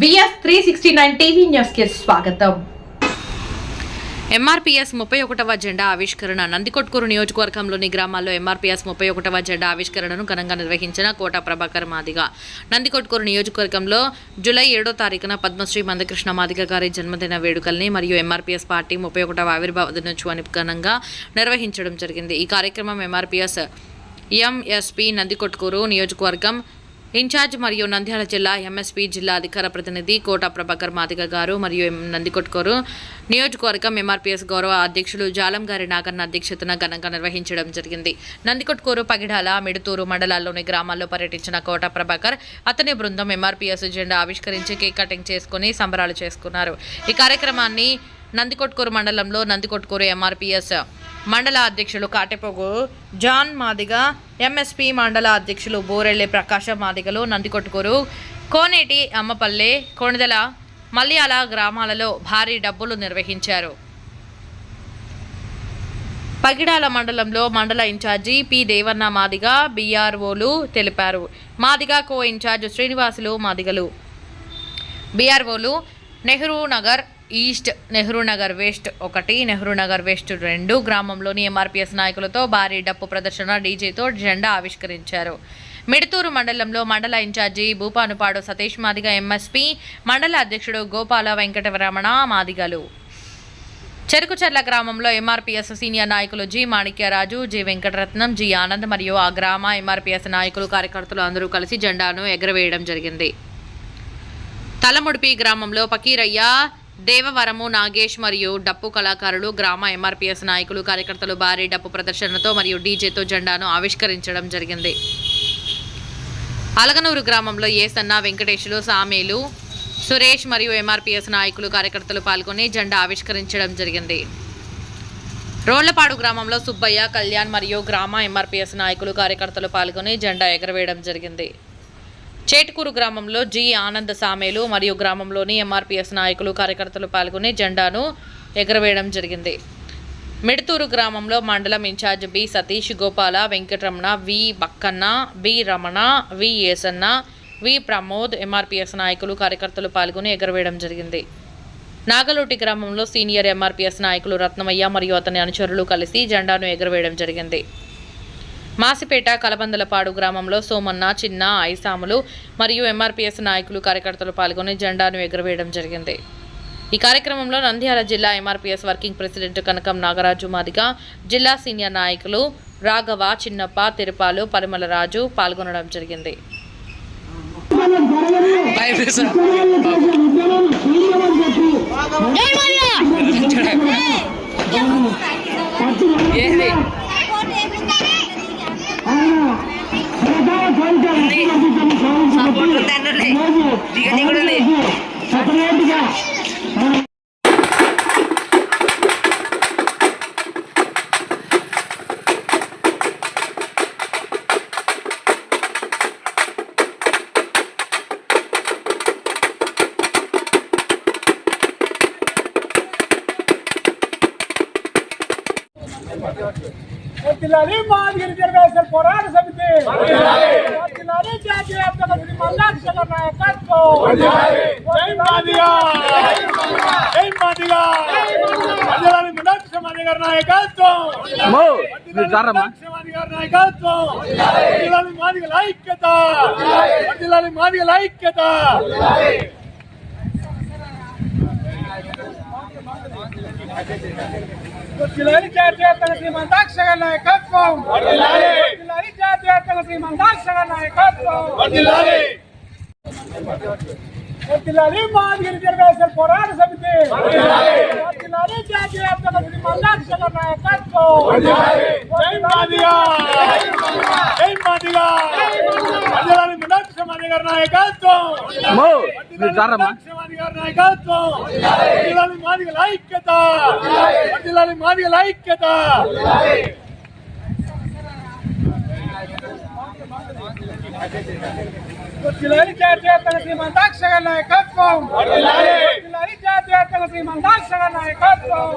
VS three sixty nine TV న్యూస్కి స్వాగతం MRPS ముప్పై ఒకటవ జెండా ఆవిష్కరణ. నందికొట్కూరు నియోజకవర్గంలోని గ్రామాల్లో ఎంఆర్పీఎస్ ముప్పై ఒకటవ జెండా ఆవిష్కరణను ఘనంగా నిర్వహించిన కోట ప్రభాకర్ మాదిగ. నందికొట్కూరు నియోజకవర్గంలో జూలై ఏడో తారీఖున పద్మశ్రీ మందకృష్ణ మాదిగ గారి జన్మదిన వేడుకల్ని మరియు ఎంఆర్పీఎస్ పార్టీ ముప్పై ఒకటవ ఆవిర్భావ దినోత్సవాన్ని ఘనంగా నిర్వహించడం జరిగింది. ఈ కార్యక్రమం ఎంఆర్పీఎస్ ఎంఎస్పి నందికొట్కూరు నియోజకవర్గం ఇన్ఛార్జ్ మరియు నంద్యాల జిల్లా ఎంఎస్పీ జిల్లా అధికార ప్రతినిధి కోట ప్రభాకర్ మాదిగ గారు మరియు ఎం నందికొట్కూరు నియోజకవర్గం ఎంఆర్పీఎస్ గౌరవ అధ్యక్షులు జాలంగారి నాగన్న అధ్యక్షతన ఘనంగా నిర్వహించడం జరిగింది. నందికొట్కూరు పగిడాల మిడుతూరు మండలాల్లోని గ్రామాల్లో పర్యటించిన కోట ప్రభాకర్ అతని బృందం ఎంఆర్పీఎస్ జెండా ఆవిష్కరించి కేక్ కటింగ్ చేసుకుని సంబరాలు చేసుకున్నారు. ఈ కార్యక్రమాన్ని నందికొట్కూరు మండలంలో నందికొట్కూరు ఎంఆర్పీఎస్ మండల అధ్యక్షులు కాటెపోగు జాన్ మాదిగ ఎంఎస్పి మండల అధ్యక్షులు బోరెళ్ళి ప్రకాశం మాదిగలు నందికొట్టుకూరు కోనేటి అమ్మపల్లె కొణిదల మల్యాల గ్రామాలలో భారీ డబ్బులు నిర్వహించారు. పగిడాల మండలంలో మండల ఇన్ఛార్జి పి దేవన్న మాదిగ బీఆర్ఓలు తెలిపారు. మాదిగ కో ఇన్ఛార్జ్ శ్రీనివాసులు మాదిగలు. బీఆర్ఓలు నెహ్రూ నగర్ ఈస్ట్ నెహ్రూ నగర్ వెస్ట్ ఒకటి నెహ్రూ నగర్ వెస్ట్ రెండు గ్రామంలోని ఎంఆర్పీఎస్ నాయకులతో భారీ డప్పు ప్రదర్శన డీజేతో జెండా ఆవిష్కరించారు. మిడతూరు మండలంలో మండల ఇన్ఛార్జి భూపానుపాడు సతీష్ మాదిగ ఎంఎస్పి మండల అధ్యక్షుడు గోపాల వెంకటరమణ మాదిగలు. చెరుకుచర్ల గ్రామంలో ఎంఆర్పీఎస్ సీనియర్ నాయకులు G Manikyaraju G Venkataratnam G Anand మరియు ఆ గ్రామ ఎంఆర్పీఎస్ నాయకులు కార్యకర్తలు అందరూ కలిసి జెండాను ఎగరవేయడం జరిగింది. తలముడిపి గ్రామంలో పకీరయ్య దేవవరము నాగేష్ మరియు డప్పు కళాకారులు గ్రామ ఎంఆర్పిఎస్ నాయకులు కార్యకర్తలు భారీ డప్పు ప్రదర్శనతో మరియు డీజేతో జెండాను ఆవిష్కరించడం జరిగింది. అలగనూరు గ్రామంలో ఏసన్న వెంకటేశులు సామేలు సురేష్ మరియు ఎంఆర్పిఎస్ నాయకులు కార్యకర్తలు పాల్గొని జెండా ఆవిష్కరించడం జరిగింది. రోళ్ళపాడు గ్రామంలో సుబ్బయ్య కళ్యాణ్ మరియు గ్రామ ఎంఆర్పీఎస్ నాయకులు కార్యకర్తలు పాల్గొని జెండా ఎగరవేయడం జరిగింది. చేటుకూరు గ్రామంలో జి ఆనంద సామేలు మరియు గ్రామంలోని ఎంఆర్పిఎస్ నాయకులు కార్యకర్తలు పాల్గొని జెండాను ఎగరవేయడం జరిగింది. మిడతూరు గ్రామంలో మండలం incharge B Satish Gopala Venkataramana V Bakkanna B Ramana V Esanna V Pramod MRPS నాయకులు కార్యకర్తలు పాల్గొని ఎగరవేయడం జరిగింది. నాగలోటి గ్రామంలో సీనియర్ ఎంఆర్పిఎస్ నాయకులు రత్నమయ్య మరియు అతని అనుచరులు కలిసి జెండాను ఎగరవేయడం జరిగింది. మాసిపేట కలబందలపాడు గ్రామంలో సోమన్న చిన్న ఐసాములు మరియు ఎంఆర్పీఎస్ నాయకులు కార్యకర్తలు పాల్గొని జెండాను ఎగురవేయడం జరిగింది. ఈ కార్యక్రమంలో నంద్యాల జిల్లా MRPS working president Kanakam Nagaraju Madiga జిల్లా సీనియర్ నాయకులు రాఘవ చిన్నప్ప తిరుపాలు పరిమల రాజు పాల్గొనడం జరిగింది. సపోర్ట్ ఉందండి వర్తిల్లాలి మాదిగిరి గిరివేశ్వర పోరాట సమితి. వర్తిల్లాలి జాతీయ వ్యాప్తంగా మల్లాక్షల నాయకత్వం జై మాదిగా. జై మాదిగా. వర్తిల్లాలి మీనాక్షి మాది గారి నాయకత్వం. వర్తిల్లాలి మీనాక్షి మాది గారి నాయకత్వం. వర్తిల్లాలి మాదిగల ఐక్యత. వర్తిల్లాలి మాదిగల ఐక్యత. వర్తిల్లాలి జాతీయ వ్యాప్తంగా శ్రీ మల్లాక్షల నాయకత్వం వర్తిల్లాలి జాతీయ వ్యాప్తంగా శ్రీ మల్లాక్షల నాయకత్వం వర్తిల్లాలి మాదిగిరి గిరివేశ్వర పోరాట సమితి. వర్తిల్లాలి జాతీయ వ్యాప్తంగా శ్రీ మల్లాక్షల నాయకత్వం జై మాదిగా జై మాదిగా వర్తిల్లాలి మీనాక్షి మాది గారి నాయకత్వం. నాయకత్వం మాదిగల ఐక్యత. మాదిగల ఐక్యత. వర్తిల్లాలి జాతీయ వ్యాప్తంగా శ్రీ మల్లాక్షల నాయకత్వం. వర్తిల్లాలి జాతీయ వ్యాప్తంగా శ్రీ మల్లాక్షల నాయకత్వం